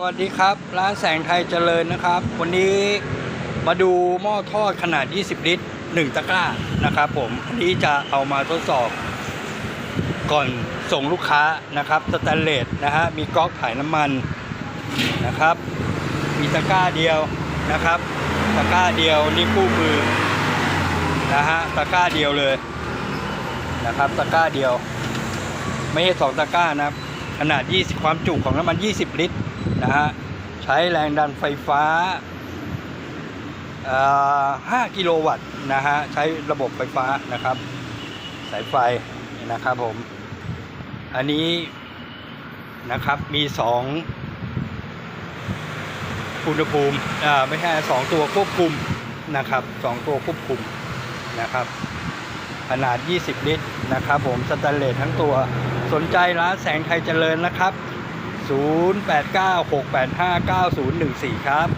สวัสดีครับ ร้านแสงไทยเจริญนะครับ วันนี้มาดูหม้อทอดขนาด 20 ลิตร 1 ตะกร้านะครับผมวันนี้จะเอามาทดสอบ ก่อนส่งลูกค้านะครับสแตนเลสนะฮะมีก๊อกถ่ายน้ำมันนะครับ มีตะกร้าเดียวนะครับ ตะกร้าเดียวนี่คู่มือนะฮะตะกร้าเดียวเลยนะครับ ตะกร้าเดียว ไม่ใช่สองตะกร้านะครับ ขนาด 20 ความจุของน้ำมัน 20 ลิตรนะฮะใช้แรงดันไฟฟ้า 5 กิโลวัตต์นะฮะใช้ระบบไฟฟ้านะครับ สายไฟนะครับผม อันนี้นะครับมี 2 อุณหภูมิอ่าไม่ใช่สองตัวควบคุมนะครับสองตัวควบคุมนะครับ ขนาด 20 ลิตรนะครับผมสแตนเลสทั้งตัว สนใจร้านแสงไทยเจริญนะครับ 0896859014 ครับ